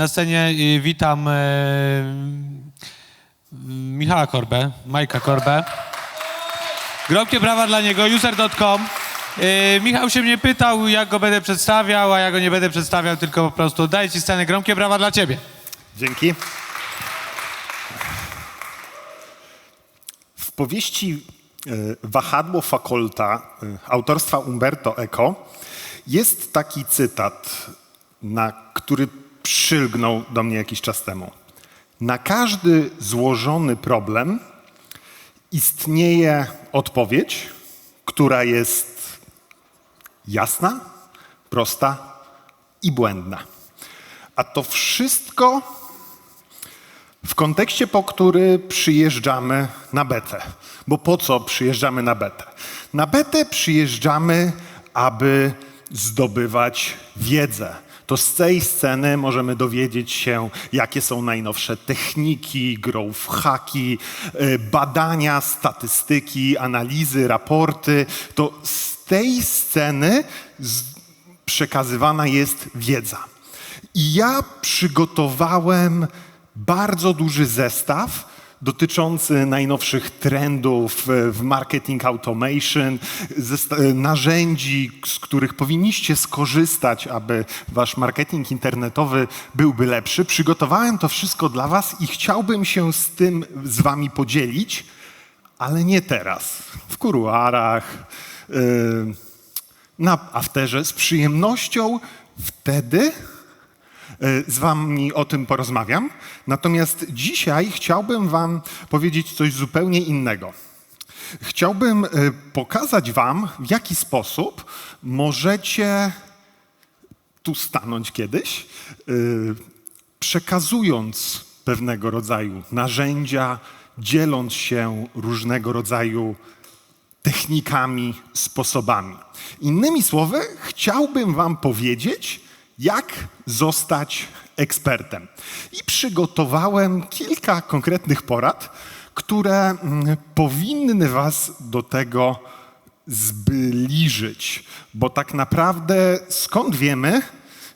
Na scenie y, witam e, Michała Korbę, Majka Korbę. Gromkie brawa dla niego, user.com. E, Michał się mnie pytał, jak go będę przedstawiał, a ja go nie będę przedstawiał, tylko po prostu daję ci scenę. Gromkie brawa dla ciebie. Dzięki. W powieści e, Wahadło Fakolta autorstwa Umberto Eco jest taki cytat, na który przylgnął do mnie jakiś czas temu. Na każdy złożony problem istnieje odpowiedź, która jest jasna, prosta i błędna. A to wszystko w kontekście, po który przyjeżdżamy na betę. Bo po co przyjeżdżamy na betę? Na betę przyjeżdżamy, aby zdobywać wiedzę. To z tej sceny możemy dowiedzieć się, jakie są najnowsze techniki, growth hacki, y, badania, statystyki, analizy, raporty. To z tej sceny przekazywana jest wiedza. I ja przygotowałem bardzo duży zestaw dotyczący najnowszych trendów e, w marketing automation, e, narzędzi, z których powinniście skorzystać, aby wasz marketing internetowy byłby lepszy. Przygotowałem to wszystko dla was i chciałbym się z tym z wami podzielić, ale nie teraz, w kuruarach, yy, na afterze z przyjemnością wtedy e, z wami o tym porozmawiam. Natomiast dzisiaj chciałbym wam powiedzieć coś zupełnie innego. Chciałbym e, pokazać wam, w jaki sposób możecie tu stanąć kiedyś, y, przekazując pewnego rodzaju narzędzia, dzieląc się różnego rodzaju technikami, sposobami. Innymi słowy, chciałbym Wam powiedzieć, jak zostać ekspertem. I przygotowałem kilka konkretnych porad, które mm, powinny Was do tego zbliżyć, bo tak naprawdę skąd wiemy,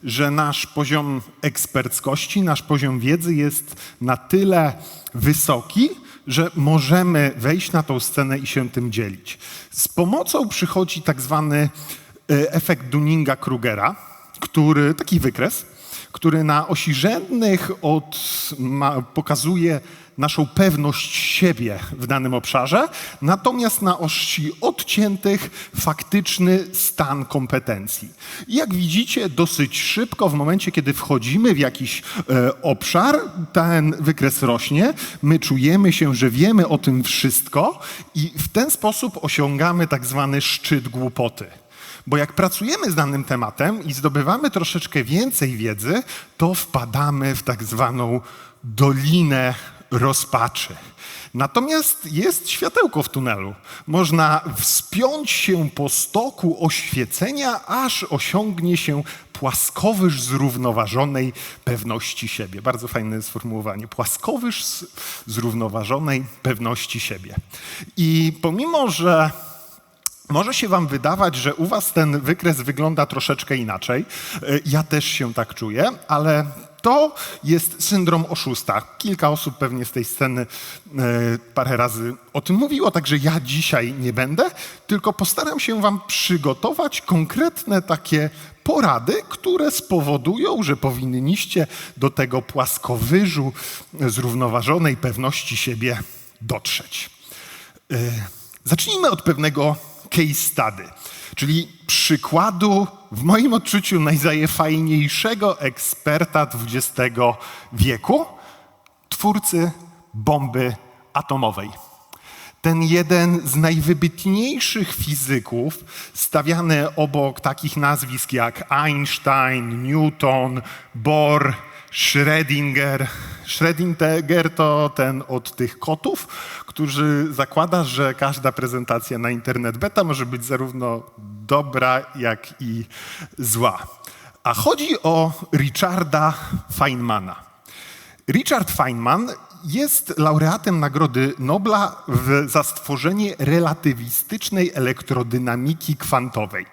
że nasz poziom eksperckości, nasz poziom wiedzy jest na tyle wysoki, że możemy wejść na tą scenę i się tym dzielić. Z pomocą przychodzi tak zwany e, efekt Dunninga-Krugera, który, taki wykres, który na osi rzędnych od, ma, pokazuje naszą pewność siebie w danym obszarze, natomiast na osi odciętych faktyczny stan kompetencji. I jak widzicie, dosyć szybko, w momencie, kiedy wchodzimy w jakiś e, obszar, ten wykres rośnie, my czujemy się, że wiemy o tym wszystko i w ten sposób osiągamy tak zwany szczyt głupoty. Bo jak pracujemy z danym tematem i zdobywamy troszeczkę więcej wiedzy, to wpadamy w tak zwaną dolinę rozpaczy. Natomiast jest światełko w tunelu. Można wspiąć się po stoku oświecenia, aż osiągnie się płaskowyż zrównoważonej pewności siebie. Bardzo fajne sformułowanie. Płaskowyż zrównoważonej pewności siebie. I pomimo, że może się wam wydawać, że u was ten wykres wygląda troszeczkę inaczej. E, Ja też się tak czuję, ale to jest syndrom oszusta. Kilka osób pewnie z tej sceny e, parę razy o tym mówiło, także ja dzisiaj nie będę, tylko postaram się wam przygotować konkretne takie porady, które spowodują, że powinniście do tego płaskowyżu zrównoważonej pewności siebie dotrzeć. E, Zacznijmy od pewnego case study, czyli przykładu, w moim odczuciu, najzajefajniejszego eksperta XX wieku, twórcy bomby atomowej. Ten jeden z najwybitniejszych fizyków, stawiany obok takich nazwisk jak Einstein, Newton, Bohr, Schrödinger. Schrödinger to ten od tych kotów, którzy zakłada, że każda prezentacja na internet beta może być zarówno dobra, jak i zła. A chodzi o Richarda Feynmana. Richard Feynman jest laureatem Nagrody Nobla w, za stworzenie relatywistycznej elektrodynamiki kwantowej.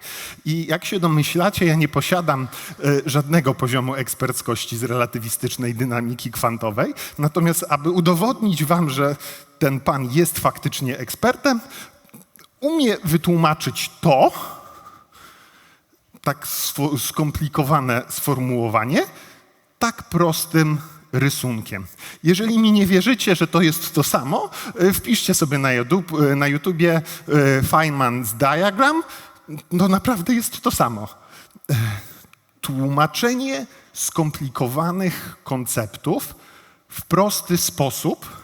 I jak się domyślacie, ja nie posiadam e, żadnego poziomu eksperckości z relatywistycznej dynamiki kwantowej. Natomiast, aby udowodnić wam, że ten pan jest faktycznie ekspertem, umie wytłumaczyć to, tak swo- skomplikowane sformułowanie, tak prostym rysunkiem. Jeżeli mi nie wierzycie, że to jest to samo, y, wpiszcie sobie na, YouTube, y, na YouTubie y, Feynman's diagram, no naprawdę jest to samo. Tłumaczenie skomplikowanych konceptów w prosty sposób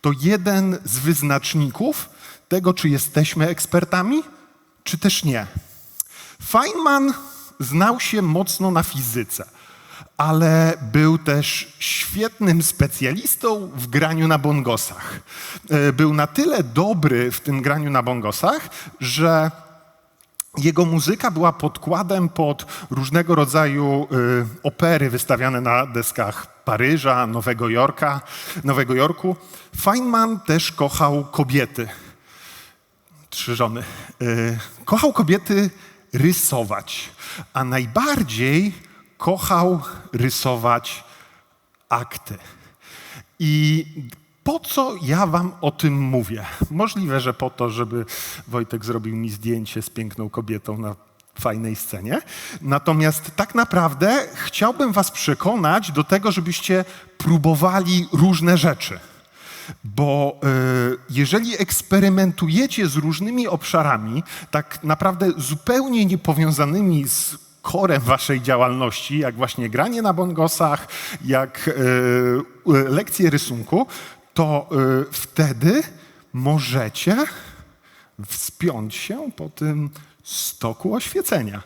to jeden z wyznaczników tego, czy jesteśmy ekspertami, czy też nie. Feynman znał się mocno na fizyce, ale był też świetnym specjalistą w graniu na bongosach. E, Był na tyle dobry w tym graniu na bongosach, że jego muzyka była podkładem pod różnego rodzaju y, opery wystawiane na deskach Paryża, Nowego Jorka, Nowego Jorku. Feynman też kochał kobiety trzy żony. Y, Kochał kobiety rysować, a najbardziej kochał rysować akty. I po co ja wam o tym mówię? Możliwe, że po to, żeby Wojtek zrobił mi zdjęcie z piękną kobietą na fajnej scenie. Natomiast tak naprawdę chciałbym was przekonać do tego, żebyście próbowali różne rzeczy. Bo y, jeżeli eksperymentujecie z różnymi obszarami, tak naprawdę zupełnie niepowiązanymi z korem waszej działalności, jak właśnie granie na bongosach, jak y, lekcje rysunku, to y, wtedy możecie wspiąć się po tym stoku oświecenia.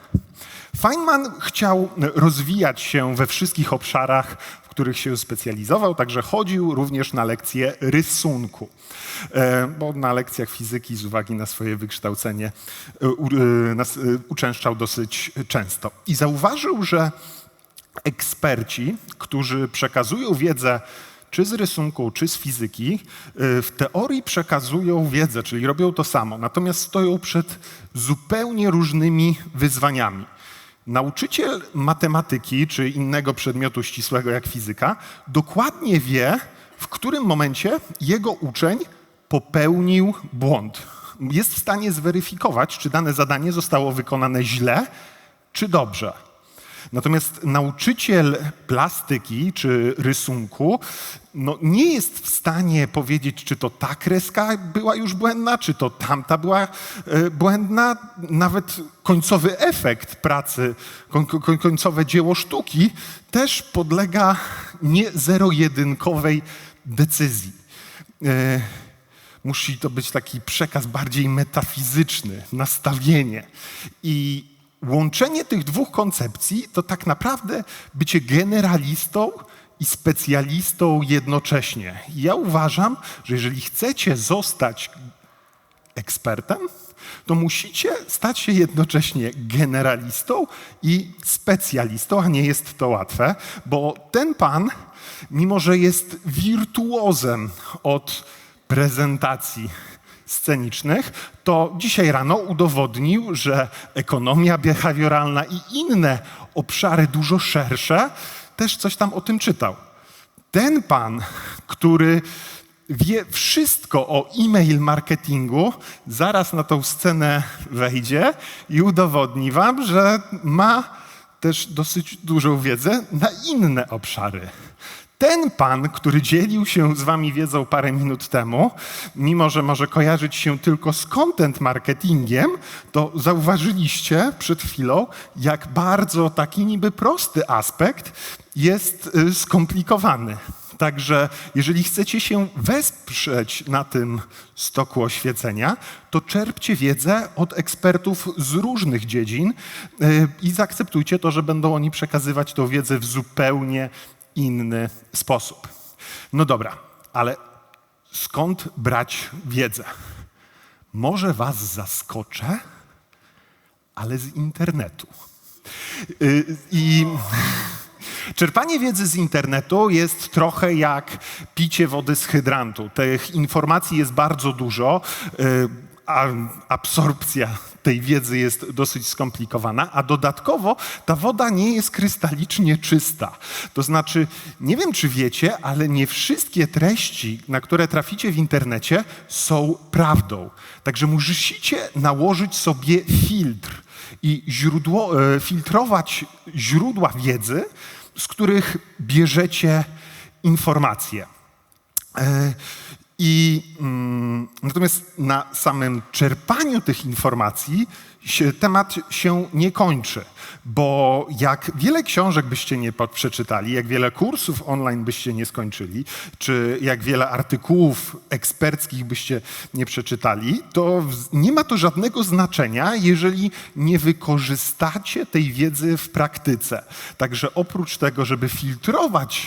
Feynman chciał rozwijać się we wszystkich obszarach, których się specjalizował, także chodził również na lekcje rysunku, E, bo na lekcjach fizyki z uwagi na swoje wykształcenie e, e, uczęszczał dosyć często. I zauważył, że eksperci, którzy przekazują wiedzę czy z rysunku, czy z fizyki, w teorii przekazują wiedzę, czyli robią to samo, natomiast stoją przed zupełnie różnymi wyzwaniami. Nauczyciel matematyki czy innego przedmiotu ścisłego jak fizyka dokładnie wie, w którym momencie jego uczeń popełnił błąd. Jest w stanie zweryfikować, czy dane zadanie zostało wykonane źle, czy dobrze. Natomiast nauczyciel plastyki czy rysunku no, nie jest w stanie powiedzieć, czy to ta kreska była już błędna, czy to tamta była e, błędna. Nawet końcowy efekt pracy, koń, koń, końcowe dzieło sztuki też podlega nie zero-jedynkowej decyzji. E, musi to być taki przekaz bardziej metafizyczny, nastawienie. I łączenie tych dwóch koncepcji to tak naprawdę bycie generalistą i specjalistą jednocześnie. Ja uważam, że jeżeli chcecie zostać ekspertem, to musicie stać się jednocześnie generalistą i specjalistą, a nie jest to łatwe, bo ten pan, mimo że jest wirtuozem od prezentacji scenicznych, to dzisiaj rano udowodnił, że ekonomia behawioralna i inne obszary dużo szersze też coś tam o tym czytał. Ten pan, który wie wszystko o e-mail marketingu, zaraz na tą scenę wejdzie i udowodni wam, że ma też dosyć dużą wiedzę na inne obszary. Ten pan, który dzielił się z wami wiedzą parę minut temu, mimo że może kojarzyć się tylko z content marketingiem, to zauważyliście przed chwilą, jak bardzo taki niby prosty aspekt jest y, skomplikowany. Także jeżeli chcecie się wesprzeć na tym stoku oświecenia, to czerpcie wiedzę od ekspertów z różnych dziedzin y, i zaakceptujcie to, że będą oni przekazywać tą wiedzę w zupełnie inny sposób. No dobra, ale skąd brać wiedzę? Może was zaskoczę, ale z internetu. Y, I Czerpanie wiedzy z internetu jest trochę jak picie wody z hydrantu. Tych informacji jest bardzo dużo, y, absorpcja tej wiedzy jest dosyć skomplikowana, a dodatkowo ta woda nie jest krystalicznie czysta. To znaczy, nie wiem czy wiecie, ale nie wszystkie treści, na które traficie w internecie, są prawdą. Także musicie nałożyć sobie filtr i źródło, e, filtrować źródła wiedzy, z których bierzecie informacje. I mm, natomiast na samym czerpaniu tych informacji temat się nie kończy, bo jak wiele książek byście nie przeczytali, jak wiele kursów online byście nie skończyli, czy jak wiele artykułów eksperckich byście nie przeczytali, to nie ma to żadnego znaczenia, jeżeli nie wykorzystacie tej wiedzy w praktyce. Także oprócz tego, żeby filtrować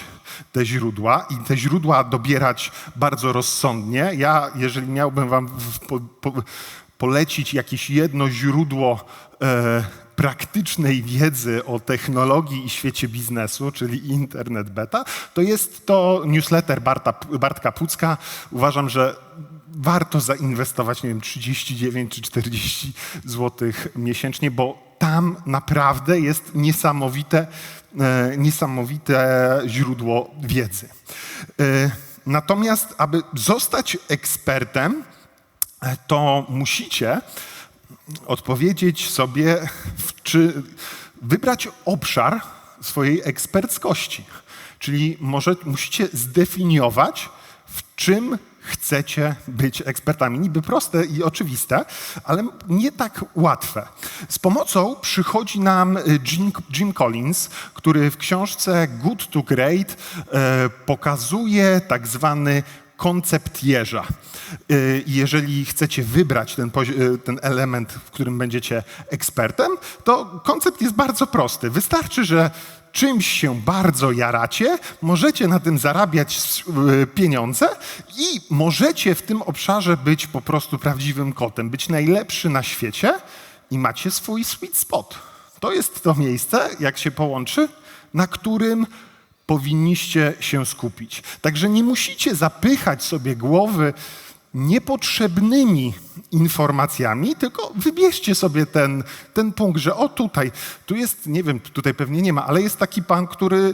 te źródła i te źródła dobierać bardzo rozsądnie. Ja, jeżeli miałbym wam polecić jakieś jedno źródło e, praktycznej wiedzy o technologii i świecie biznesu, czyli Internet Beta, to jest to newsletter Barta, Bartka Pucka. Uważam, że warto zainwestować, nie wiem, 39 czy 40 złotych miesięcznie, bo tam naprawdę jest niesamowite, e, niesamowite źródło wiedzy. E, natomiast, aby zostać ekspertem, to musicie odpowiedzieć sobie, czy wybrać obszar swojej eksperckości. Czyli może, musicie zdefiniować, w czym chcecie być ekspertami. Niby proste i oczywiste, ale nie tak łatwe. Z pomocą przychodzi nam Jim, Jim Collins, który w książce Good to Great e, pokazuje tak zwany koncept jeża. Y, Jeżeli chcecie wybrać ten, y, ten element, w którym będziecie ekspertem, to koncept jest bardzo prosty. Wystarczy, że czymś się bardzo jaracie, możecie na tym zarabiać y, pieniądze i możecie w tym obszarze być po prostu prawdziwym kotem, być najlepszy na świecie i macie swój sweet spot. To jest to miejsce, jak się połączy, na którym powinniście się skupić. Także nie musicie zapychać sobie głowy niepotrzebnymi informacjami, tylko wybierzcie sobie ten, ten punkt, że o tutaj, tu jest, nie wiem, tutaj pewnie nie ma, ale jest taki pan, który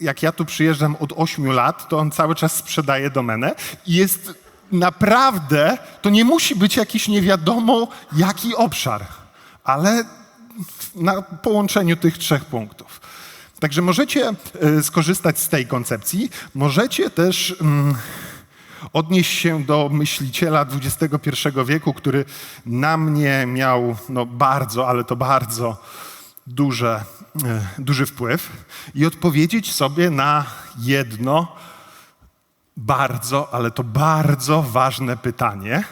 jak ja tu przyjeżdżam od 8 lat, to on cały czas sprzedaje domenę i jest naprawdę, to nie musi być jakiś nie wiadomo jaki obszar, ale na połączeniu tych trzech punktów. Także możecie e, skorzystać z tej koncepcji, możecie też mm, odnieść się do myśliciela XXI wieku, który na mnie miał no, bardzo, ale to bardzo duże, e, duży wpływ i odpowiedzieć sobie na jedno bardzo, ale to bardzo ważne pytanie.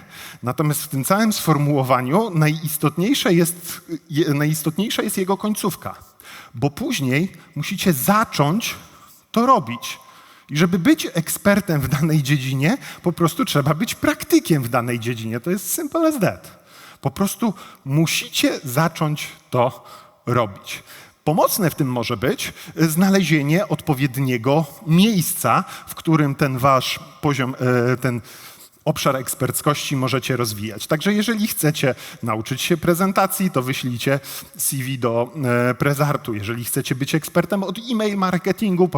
Natomiast w tym całym sformułowaniu najistotniejsze jest, je, najistotniejsza jest jego końcówka, bo później musicie zacząć to robić. I żeby być ekspertem w danej dziedzinie, po prostu trzeba być praktykiem w danej dziedzinie. To jest simple as that. Po prostu musicie zacząć to robić. Pomocne w tym może być znalezienie odpowiedniego miejsca, w którym ten wasz poziom, e, ten obszar eksperckości możecie rozwijać. Także jeżeli chcecie nauczyć się prezentacji, to wyślijcie CV do e, Prezartu. Jeżeli chcecie być ekspertem od e-mail marketingu,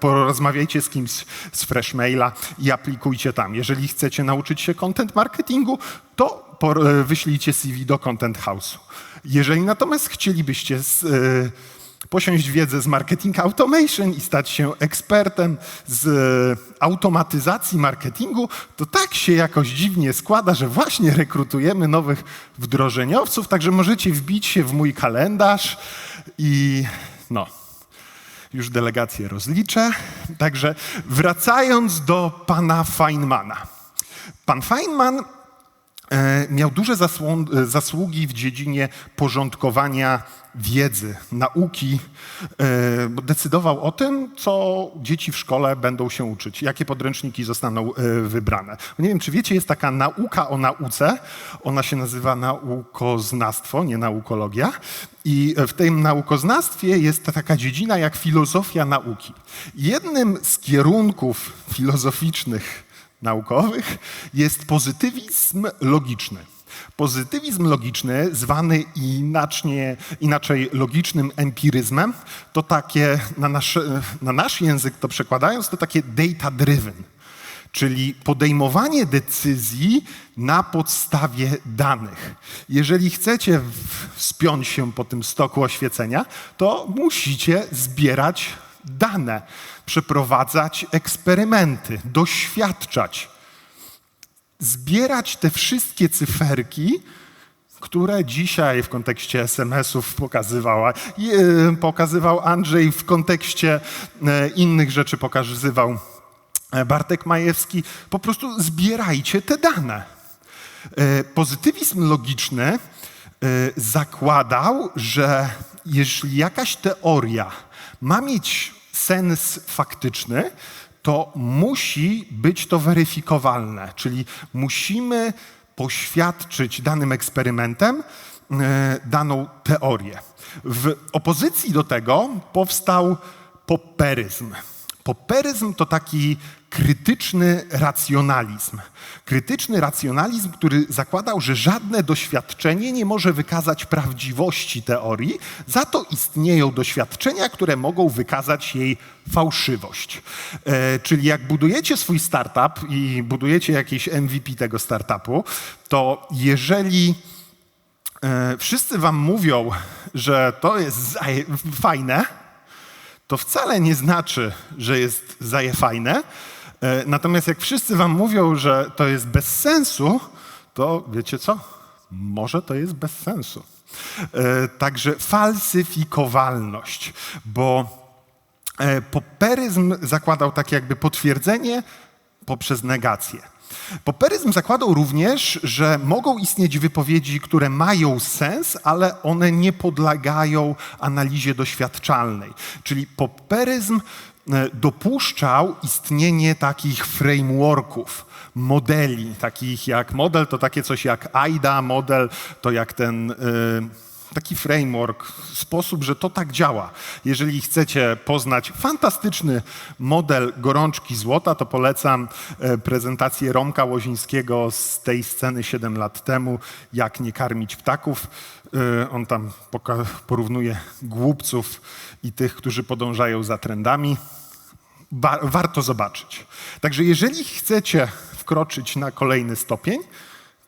porozmawiajcie z kimś z Freshmaila i aplikujcie tam. Jeżeli chcecie nauczyć się content marketingu, to por- e, wyślijcie CV do Content House'u. Jeżeli natomiast chcielibyście z, e, posiąść wiedzę z marketing automation i stać się ekspertem z e, automatyzacji marketingu, to tak się jakoś dziwnie składa, że właśnie rekrutujemy nowych wdrożeniowców, także możecie wbić się w mój kalendarz i no, już delegację rozliczę. Także wracając do pana Feynmana. Pan Feynman miał duże e, zasługi w dziedzinie porządkowania wiedzy, nauki, e, bo decydował o tym, co dzieci w szkole będą się uczyć, jakie podręczniki zostaną e, wybrane. Nie wiem, czy wiecie, jest taka nauka o nauce, ona się nazywa naukoznawstwo, nie naukologia. I w tym naukoznawstwie jest taka dziedzina jak filozofia nauki. Jednym z kierunków filozoficznych naukowych jest pozytywizm logiczny. Pozytywizm logiczny, zwany inacznie, inaczej logicznym empiryzmem, to takie, na nasz, na nasz język to przekładając, to takie data-driven, czyli podejmowanie decyzji na podstawie danych. Jeżeli chcecie wspiąć się po tym stoku oświecenia, to musicie zbierać dane, przeprowadzać eksperymenty, doświadczać zbierać te wszystkie cyferki, które dzisiaj w kontekście SMS-ów pokazywała, e, pokazywał Andrzej, w kontekście e, innych rzeczy pokazywał e, Bartek Majewski. Po prostu zbierajcie te dane. Pozytywizm logiczny zakładał, że jeśli jakaś teoria ma mieć sens faktyczny, to musi być to weryfikowalne, czyli musimy poświadczyć danym eksperymentem e, daną teorię. W opozycji do tego powstał popperyzm. Popperyzm to taki krytyczny racjonalizm. Krytyczny racjonalizm, który zakładał, że żadne doświadczenie nie może wykazać prawdziwości teorii, za to istnieją doświadczenia, które mogą wykazać jej fałszywość. E, czyli jak budujecie swój startup i budujecie jakieś MVP tego startupu, to jeżeli e, wszyscy wam mówią, że to jest fajne, to wcale nie znaczy, że jest zajefajne. E, Natomiast jak wszyscy wam mówią, że to jest bez sensu, to wiecie co? Może to jest bez sensu. E, Także falsyfikowalność, bo e, popperyzm zakładał takie jakby potwierdzenie poprzez negację. Popperyzm zakładał również, że mogą istnieć wypowiedzi, które mają sens, ale one nie podlegają analizie doświadczalnej. Czyli popperyzm e, dopuszczał istnienie takich frameworków, modeli, takich jak model to takie coś jak AIDA, model to jak ten... y, taki framework, sposób, że to tak działa. Jeżeli chcecie poznać fantastyczny model gorączki złota, to polecam e, prezentację Romka Łozińskiego z tej sceny 7 lat temu, jak nie karmić ptaków. E, On tam porównuje głupców i tych, którzy podążają za trendami. Warto zobaczyć. Także jeżeli chcecie wkroczyć na kolejny stopień,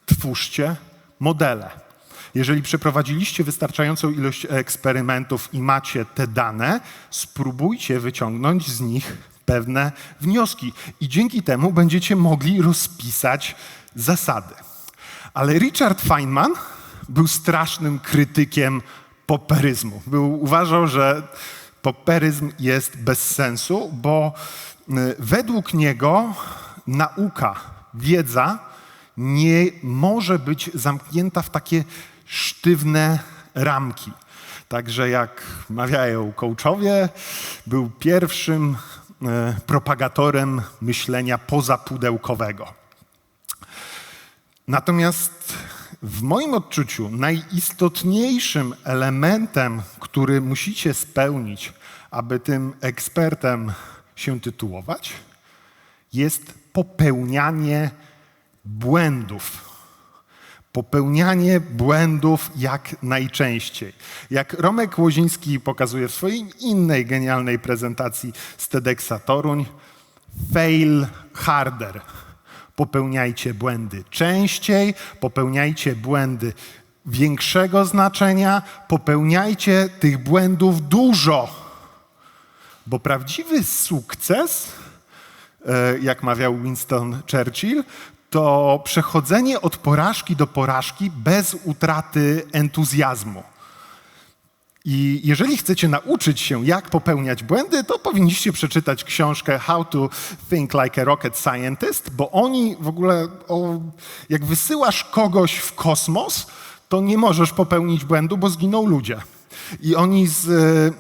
twórzcie modele. Jeżeli przeprowadziliście wystarczającą ilość eksperymentów i macie te dane, spróbujcie wyciągnąć z nich pewne wnioski i dzięki temu będziecie mogli rozpisać zasady. Ale Richard Feynman był strasznym krytykiem popperyzmu. Był, uważał, że popperyzm jest bez sensu, bo y, według niego nauka, wiedza nie może być zamknięta w takie sztywne ramki. Także jak mawiają coachowie, był pierwszym e, propagatorem myślenia pozapudełkowego. Natomiast w moim odczuciu najistotniejszym elementem, który musicie spełnić, aby tym ekspertem się tytułować, jest popełnianie błędów. Popełnianie błędów jak najczęściej. Jak Romek Łoziński pokazuje w swojej innej genialnej prezentacji z TEDxa Toruń, fail harder. Popełniajcie błędy częściej, popełniajcie błędy większego znaczenia, popełniajcie tych błędów dużo. Bo prawdziwy sukces e, jak mawiał Winston Churchill, to przechodzenie od porażki do porażki bez utraty entuzjazmu. I jeżeli chcecie nauczyć się, jak popełniać błędy, to powinniście przeczytać książkę How to Think Like a Rocket Scientist, bo oni w ogóle, o, jak wysyłasz kogoś w kosmos, to nie możesz popełnić błędu, bo zginą ludzie. I oni z y,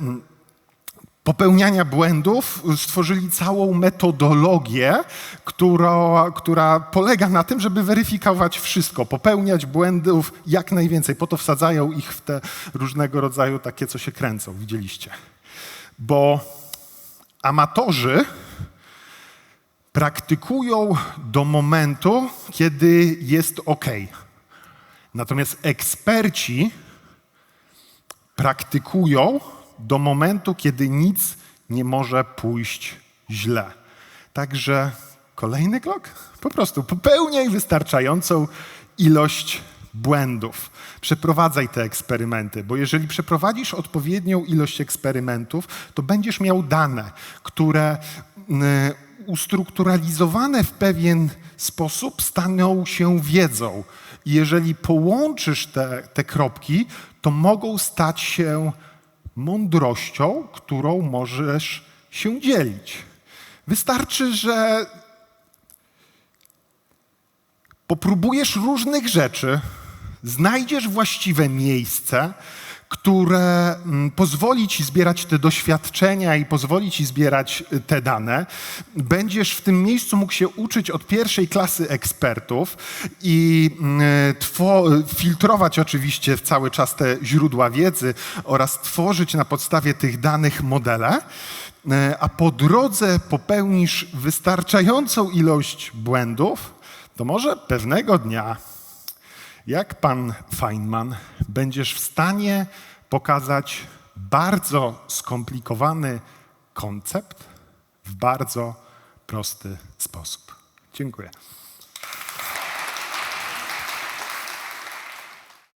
popełniania błędów stworzyli całą metodologię, która, która polega na tym, żeby weryfikować wszystko, popełniać błędów jak najwięcej. Po to wsadzają ich w te różnego rodzaju takie, co się kręcą, widzieliście. Bo amatorzy praktykują do momentu, kiedy jest ok. Natomiast eksperci praktykują do momentu, kiedy nic nie może pójść źle. Także kolejny krok? Po prostu popełniaj wystarczającą ilość błędów. Przeprowadzaj te eksperymenty, bo jeżeli przeprowadzisz odpowiednią ilość eksperymentów, to będziesz miał dane, które mm, ustrukturalizowane w pewien sposób staną się wiedzą. I jeżeli połączysz te, te kropki, to mogą stać się mądrością, którą możesz się dzielić. Wystarczy, że popróbujesz różnych rzeczy, znajdziesz właściwe miejsce, które mm, pozwoli ci zbierać te doświadczenia i pozwoli ci zbierać y, te dane. Będziesz w tym miejscu mógł się uczyć od pierwszej klasy ekspertów i mm, two- filtrować oczywiście cały czas te źródła wiedzy oraz tworzyć na podstawie tych danych modele, y, a po drodze popełnisz wystarczającą ilość błędów, to może pewnego dnia jak pan Feynman będziesz w stanie pokazać bardzo skomplikowany koncept w bardzo prosty sposób. Dziękuję.